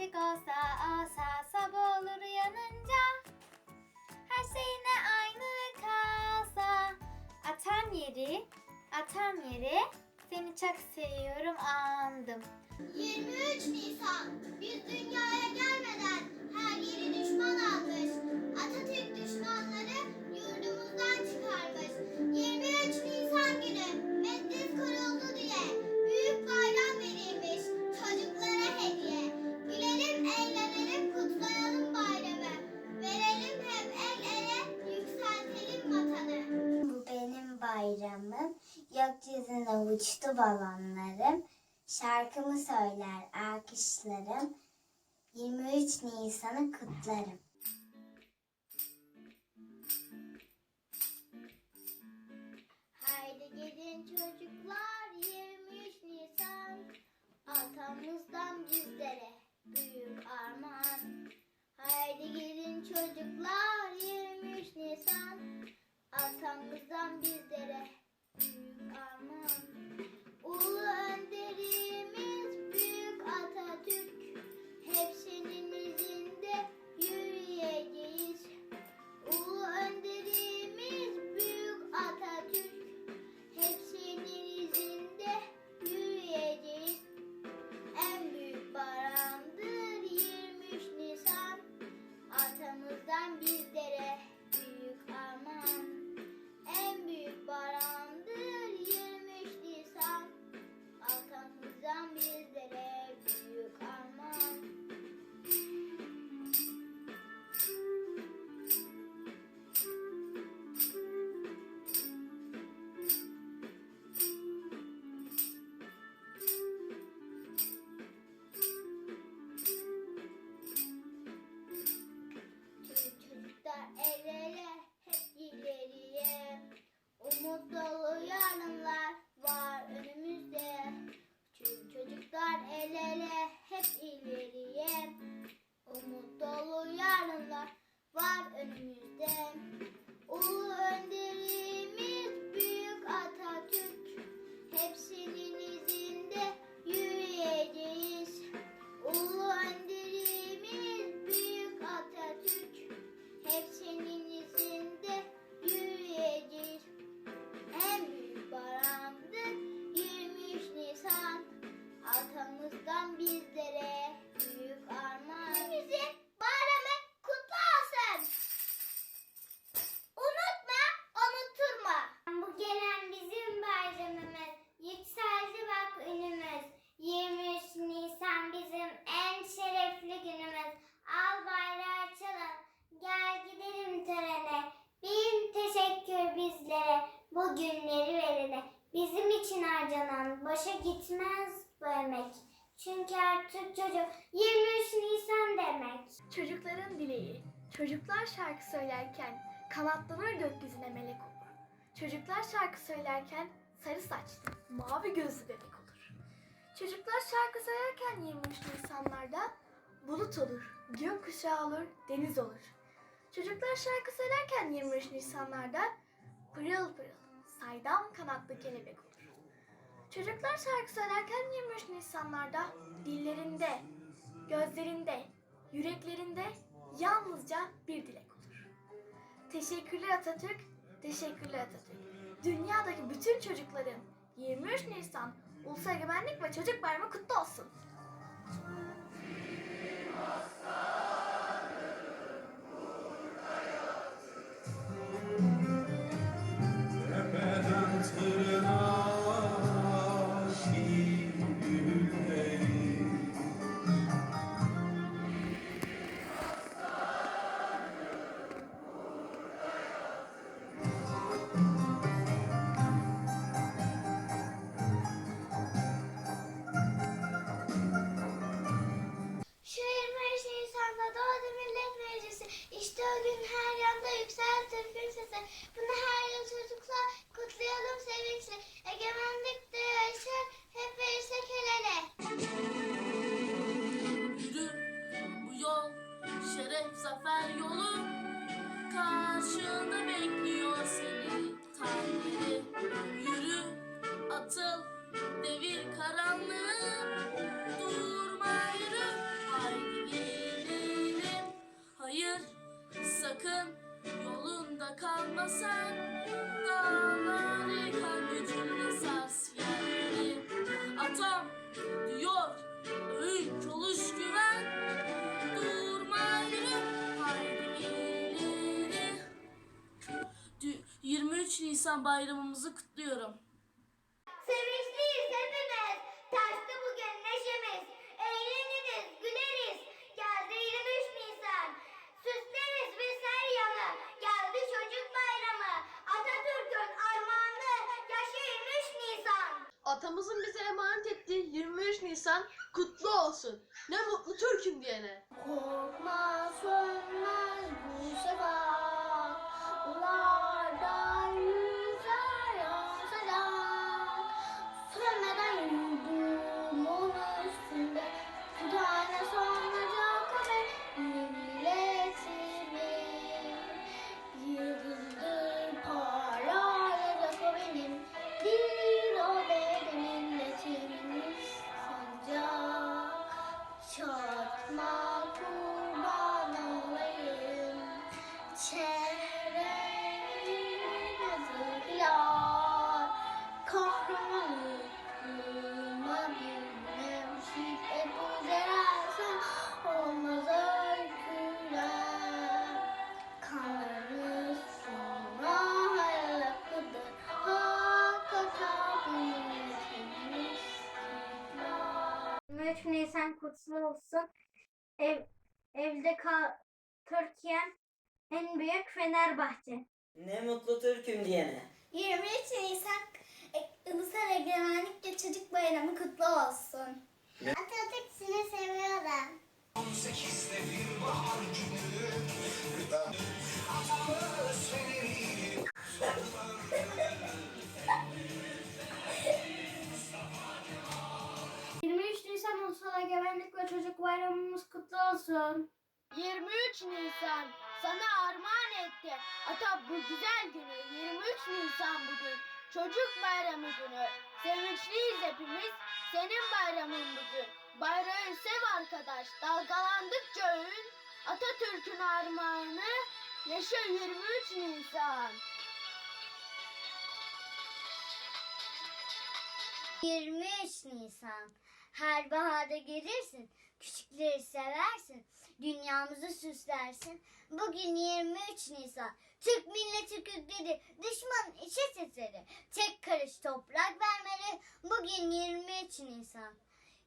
gerçek olsa olsa sabah olur uyanınca. Her şey yine aynı kalsa. Atam yeri, atam yeri. Seni çok seviyorum andım. 23 Nisan. Biz dünyaya gelmeden her yeri düşman almış. Atatürk düşmanları bayramım. Gökyüzüne uçtu balonlarım. Şarkımı söyler alkışlarım. 23 Nisan'ı kutlarım. Haydi gelin çocuklar 23 Nisan Atamızdan bizlere büyük armağan Haydi gelin çocuklar 23 Nisan Atamızdan bizlere büyük armağan. Ulu önderimiz büyük Atatürk. İzinde yürüyeceğiz için harcanan boşa gitmez bu emek. Çünkü artık çocuk 23 Nisan demek. Çocukların dileği. Çocuklar şarkı söylerken kanatlanır gökyüzüne melek olur. Çocuklar şarkı söylerken sarı saçlı, mavi gözlü bebek olur. Çocuklar şarkı söylerken 23 Nisanlarda bulut olur, gökkuşağı olur, deniz olur. Çocuklar şarkı söylerken 23 Nisanlarda pırıl pırıl, saydam kanatlı kelebek olur. Çocuklar şarkı söylerken 23 Nisanlarda dillerinde, gözlerinde, yüreklerinde yalnızca bir dilek olur. Teşekkürler Atatürk, teşekkürler Atatürk. Dünyadaki bütün çocukların 23 Nisan Ulusal Egemenlik ve Çocuk Bayramı kutlu olsun. Tepeden gün her yanda yükseltir film sesi. Bunu her yıl çocuklar kutlayalım sevinçle. Egemenlik de yaşar, hep verirsek el ele. Yürü bu yol şeref zafer yolu Karşında bekliyor seni yeri Yürü atıl devir karanlığı Sakın yolunda kalmasan. Dağları yıkan gücünle sars yerleri. Atam diyor öğüt oluş güven. Durma yürü haydi ileri. Dü- 23 Nisan bayramımızı kutluyorum. Sevinçliyiz kutlu olsun. Ev, evde kal Türkiye'm en büyük Fenerbahçe. Ne mutlu Türk'üm diyene. 23 Nisan e, Ulusal Egemenlik ve Çocuk Bayramı kutlu olsun. Atatürk seni seviyorum. Nisan Çocuk Bayramımız kutlu olsun. 23 Nisan sana armağan etti. Ata bu güzel günü 23 Nisan bugün. Çocuk bayramı günü. Sevinçliyiz hepimiz. Senin bayramın bugün. Bayrağı sev arkadaş. Dalgalandıkça övün. Atatürk'ün armağanı. Yaşa 23 Nisan. 23 Nisan. Her baharda gelirsin, küçükleri seversin, dünyamızı süslersin. Bugün 23 Nisan. Türk milleti Kürtleri, düşman içe sesleri. Tek karış toprak vermeli. Bugün 23 Nisan.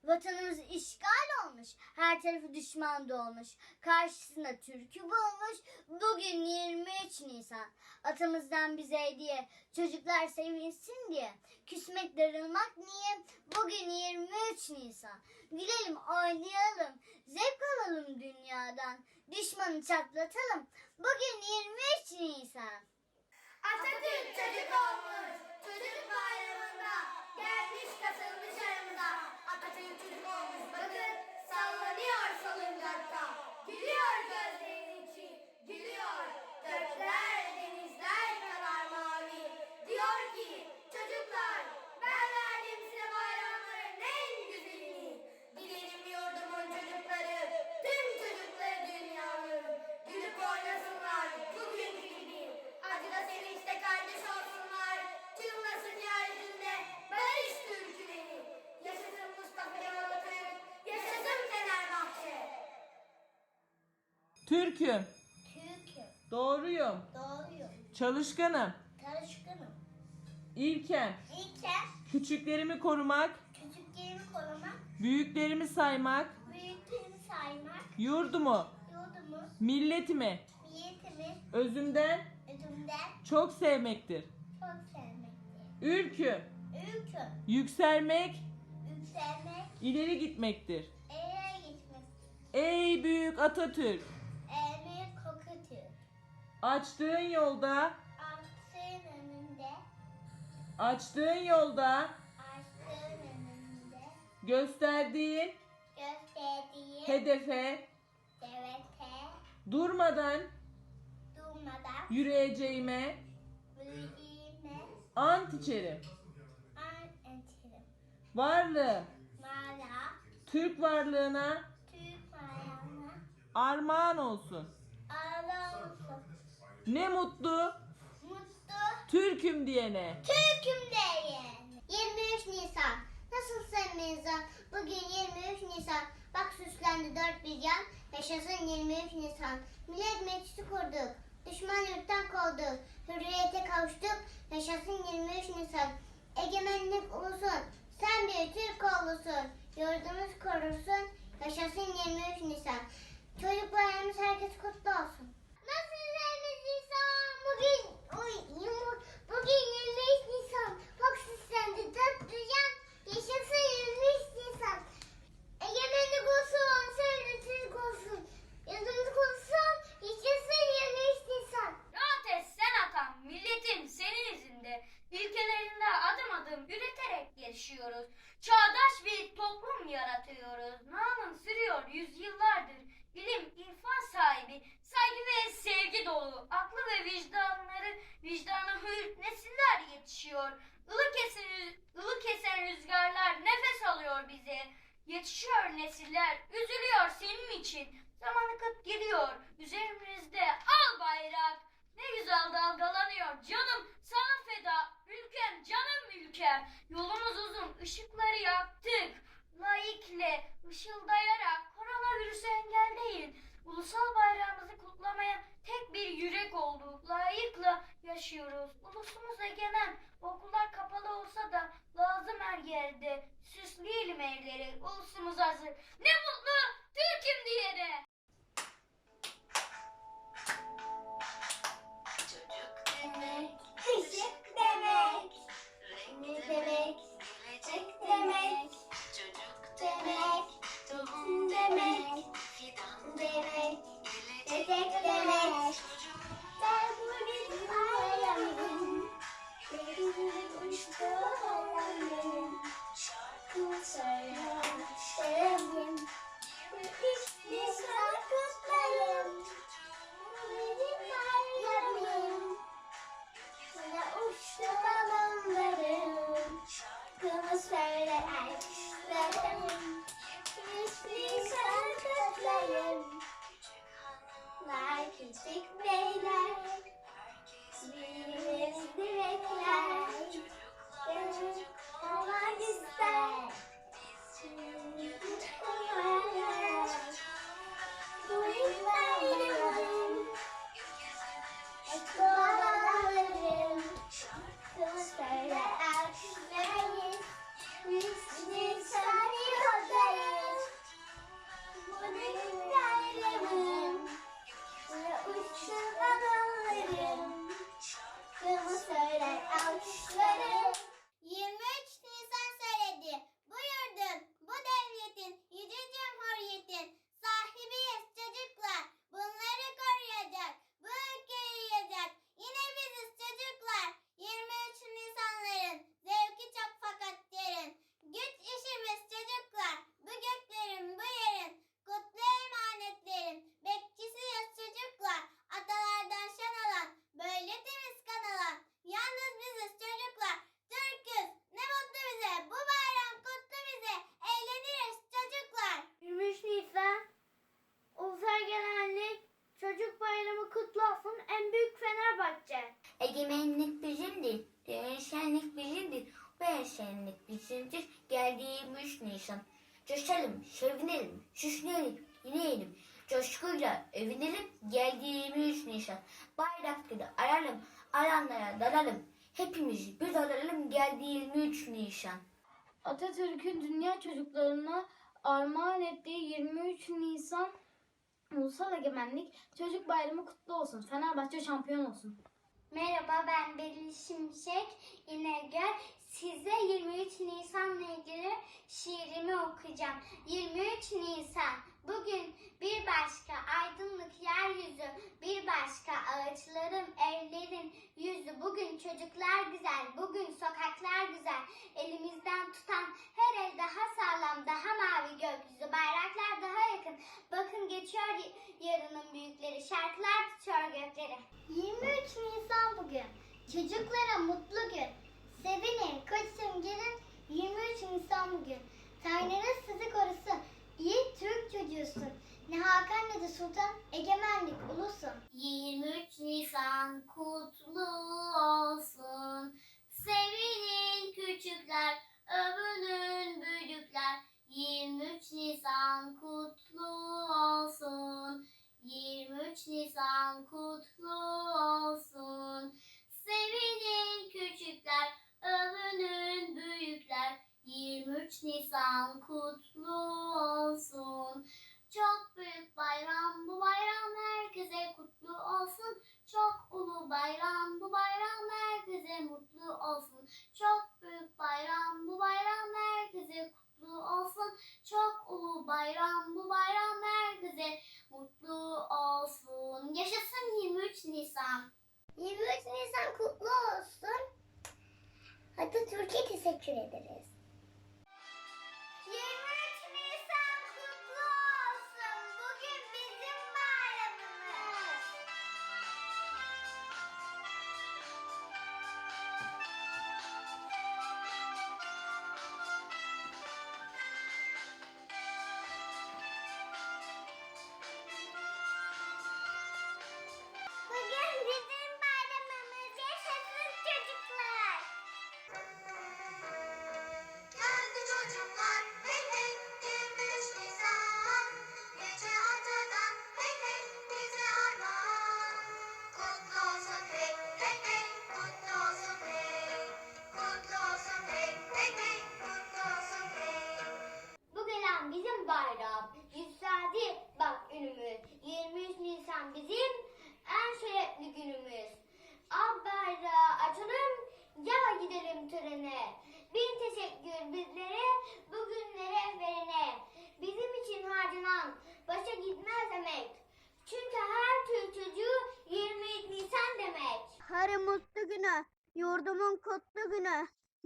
Vatanımız işgal olmuş. Her tarafı düşman dolmuş. Karşısında Türk'ü bulmuş. Bugün 23 Nisan. Atamızdan bize hediye. Çocuklar sevinsin diye. Küsmek darılmak niye? Bugün 23 Nisan. Gülelim oynayalım. Zevk alalım dünyadan. Düşmanı çatlatalım. Bugün 23 Nisan. Atatürk çocuk olmuş, çocuk bayramında gelmiş katılmış aramıza. Atatürk çocuk olmuş bakın sallanıyor salıncakta. Türk'üm, Türk'üm, doğruyum, doğruyum, çalışkanım, karışkınım. ilkem, İlker, küçüklerimi korumak, küçüklerimi korumak, büyüklerimi saymak, büyüklerimi saymak, yurdumu, yurdumu, milletimi. Niyetimi, özümden. Ödümden çok sevmektir. çok sevmektir. Ülküm, Ülküm, yükselmek, yükselmek, ileri gitmektir. eğer gitmek, Ey büyük Atatürk. Açtığın yolda, Açtığın önünde, açtığın yolda. Açtığın önünde, gösterdiğin. Gösterdiği hedefe. Devlete durmadan. Durmadan. Yürüyeceğime. Bildiğime ant içerim. an etirim. Varlığım, Mala, Türk varlığına. Türk bayrağına armağan olsun. Ağla olsun. Ne mutlu Mutlu Türk'üm diyene. Türk'üm deyin. 23 Nisan. Nasılsın Nisan? Bugün 23 Nisan. Bak süslendi dört bir yan. Yaşasın 23 Nisan. Millet meclisi kurduk. Düşman yurttan kovduk. Hürriyete kavuştuk. Yaşasın 23 Nisan. Egemenlik ulusun. Sen bir Türk oğlusun. Yurdumuz korursun. Yaşasın 23 Nisan. Çocuk bayramımız herkes kutlu olsun. Bugün, bugün 23 Nisan. Bak süslendi dört duyan. Yaşasın 23 Nisan. Egemenlik olsun, Türk olsun. Yurdumuz olsun, yaşasın 23 Nisan. Rahat et sen atam, milletin senin izinde. Ülkelerinde adım adım üreterek yaşıyoruz. Çağdaş bir toplum yaratıyoruz. Namın sürüyor yüzyıllardır. Bilim, irfan sahibi, saygı ve sevgi dolu. Aklı ve vicdanları, vicdanı hür nesiller yetişiyor. Ilı kesen, ılı kesen rüzgarlar nefes alıyor bize. Yetişiyor nesiller, üzülüyor senin için. Zaman akıp gidiyor, üzerimizde al bayrak. Ne güzel dalgalanıyor canım sana feda. Ülkem canım ülkem. Yolumuz uzun, ışıkları yaktık. Laikle, ışıldayarak koronavirüsü engel değil. Ulusal bayrağımızı kutlamaya tek bir yürek olduk. Layıkla yaşıyoruz. Ulusumuz egemen. Okullar kapalı olsa da lazım her yerde. Süsleyelim evleri. Ulusumuz hazır. Ne Coşalım, sevinelim, süsleyelim, yinelim. Coşkuyla övünelim, geldi 23 Nisan. Bayrakları aralım, alanlara dalalım. Hepimiz bir olalım, geldi 23 Nisan. Atatürk'ün dünya çocuklarına armağan ettiği 23 Nisan Ulusal Egemenlik Çocuk Bayramı kutlu olsun. Fenerbahçe şampiyon olsun. Merhaba ben Beril Şimşek İnegöl. Size 23 Nisan'la ilgili şiirimi okuyacağım. 23 Nisan Bugün bir başka aydınlık yeryüzü, bir başka ağaçların, evlerin yüzü. Bugün çocuklar güzel, bugün sokaklar güzel. Elimizden tutan her el daha sağlam, daha mavi gökyüzü. Bayraklar daha yakın. Bakın geçiyor yarının büyükleri, şarkılar tutuyor gökleri. 23 Nisan bugün. Çocuklara mutlu gün. Sevinin, koşun, gelin. 23 Nisan bugün. Tanrınız sizi korusun. İyi Türk çocuğusun. Ne Hakan ne de Sultan, egemen güvenlik ulusun. 23 Nisan kutlu olsun. Sevinin küçükler, övünün büyükler. 23 Nisan kutlu olsun. 23 Nisan kutlu olsun. Sevinin küçükler, övünün büyükler. 23 Nisan kutlu olsun. Çok büyük bayram bu bayram herkese kutlu olsun. Çok ulu bayram bu bayram herkese mutlu olsun. Çok büyük bayram bu bayram herkese kutlu olsun. Çok ulu bayram bu bayram herkese mutlu olsun. Yaşasın 23 Nisan. 23 Nisan kutlu olsun. Atatürk'e teşekkür ederiz.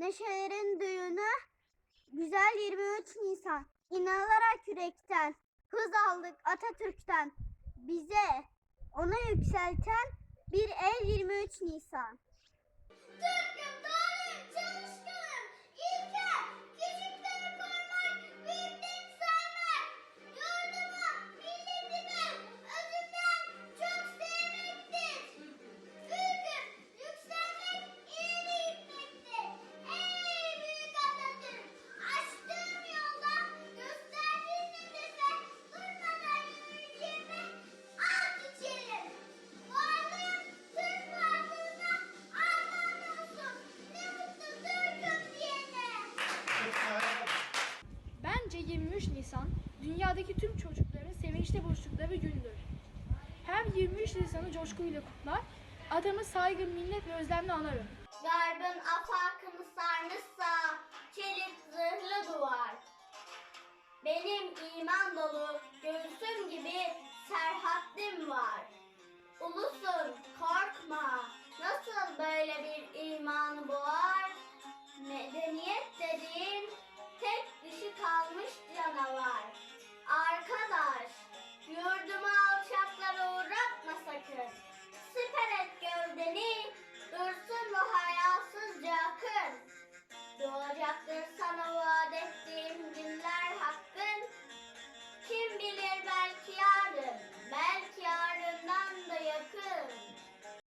Neşelerin düğünü, güzel 23 Nisan. İnanarak yürekten, hız aldık Atatürk'ten. Bize onu yükselten bir el 23 Nisan. Türk'üm, 23 Nisan'ı coşkuyla kutlar, atamı saygı, minnet ve özlemle anarım. Garbın afakını sarmışsa çelik zırhlı duvar. Benim iman dolu göğsüm gibi serhatlim var. Ulusun korkma nasıl böyle bir imanı boğar? Medeniyet dediğin tek dişi kalmış canavar. Arkadaş yurdumu alçaklara uğratma sakın. Siper et gövdeni dursun bu hayasızca akın. Doğacaktır sana vaat ettiğim günler hakkın. Kim bilir belki yarın, belki yarından da yakın.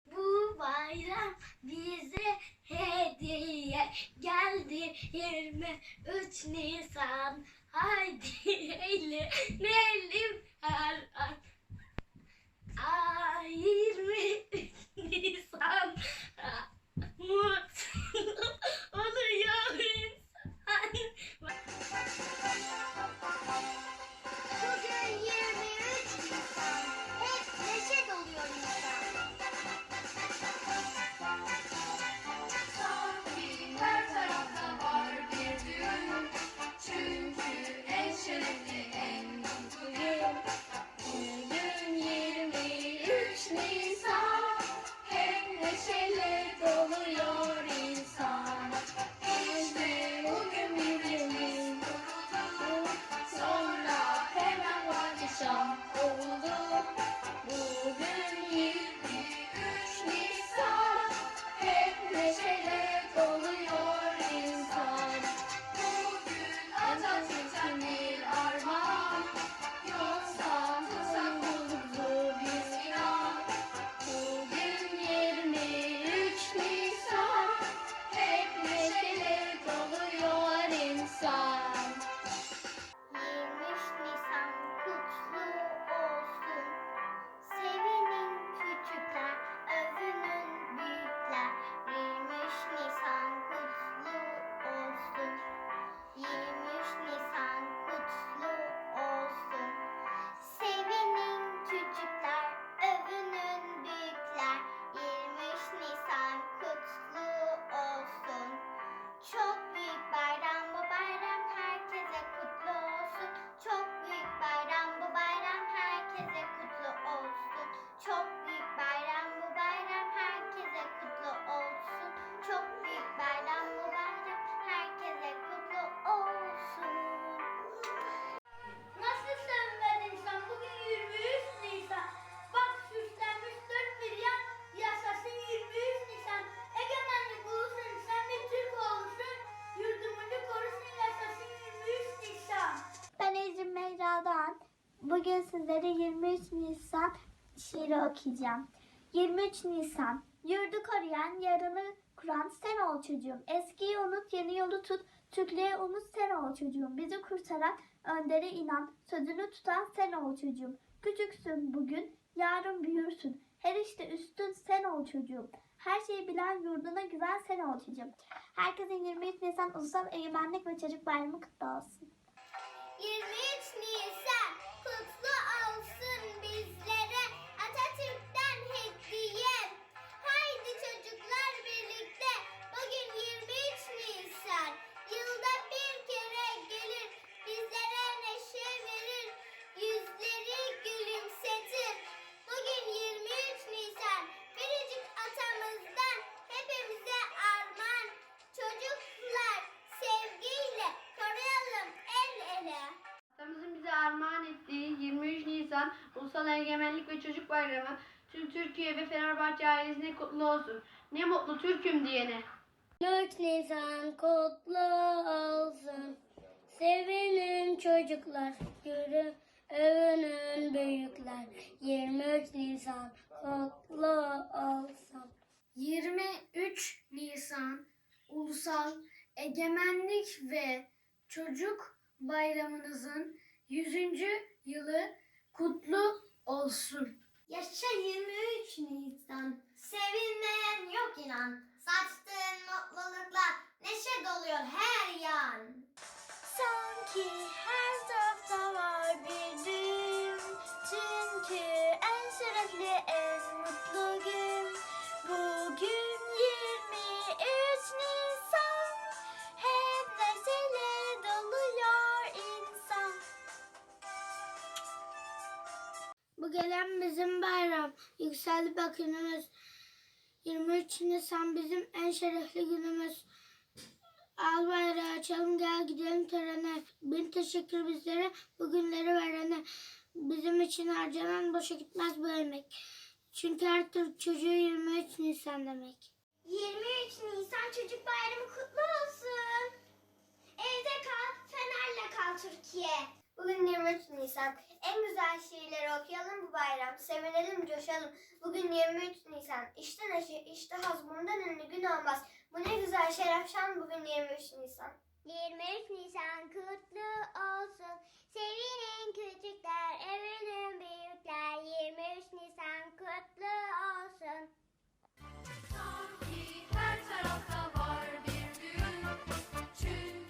Bu bayram bize hediye geldi 23 Nisan. Haydi eğlenelim Zehra Doğan. Bugün sizlere 23 Nisan şiiri okuyacağım. 23 Nisan. Yurdu koruyan, yarını kuran sen ol çocuğum. Eskiyi unut, yeni yolu tut. Türklüğe umut sen ol çocuğum. Bizi kurtaran, öndere inan. Sözünü tutan sen ol çocuğum. Küçüksün bugün, yarın büyürsün. Her işte üstün sen ol çocuğum. Her şeyi bilen yurduna güven sen ol çocuğum. Herkesin 23 Nisan Ulusal Egemenlik ve Çocuk Bayramı kutlu olsun. 23 Nisan Ulusal Egemenlik ve Çocuk Bayramı tüm Türkiye ve Fenerbahçe ailesine kutlu olsun. Ne mutlu Türk'üm diyene. 23 Nisan kutlu olsun. Sevinin çocuklar, yürü övünün büyükler. 23 Nisan kutlu olsun. 23 Nisan Ulusal Egemenlik ve Çocuk Bayramınızın 100. yılı kutlu olsun. Yaşa 23 Nisan. Sevinmeyen yok inan. Saçtığın mutlulukla neşe doluyor her yan. Sanki gelen bizim bayram. Yükseldi bak günümüz. 23 Nisan bizim en şerefli günümüz. Al bayrağı açalım gel gidelim törene. Bin teşekkür bizlere bu günleri verene. Bizim için harcanan boşa gitmez bu emek. Çünkü her Türk çocuğu 23 Nisan demek. 23 Nisan Çocuk Bayramı kutlu olsun. Evde kal, Fener'le kal Türkiye. Bugün 23 Nisan güzel şiirleri okuyalım bu bayram. Sevinelim, coşalım. Bugün 23 Nisan. İşte neşe, işte haz. Bundan ünlü gün olmaz. Bu ne güzel şeref şan bugün 23 Nisan. 23 Nisan kutlu olsun. Sevinin küçükler, övünün büyükler. 23 Nisan kutlu olsun. Sanki her tarafta var bir düğün. Çünkü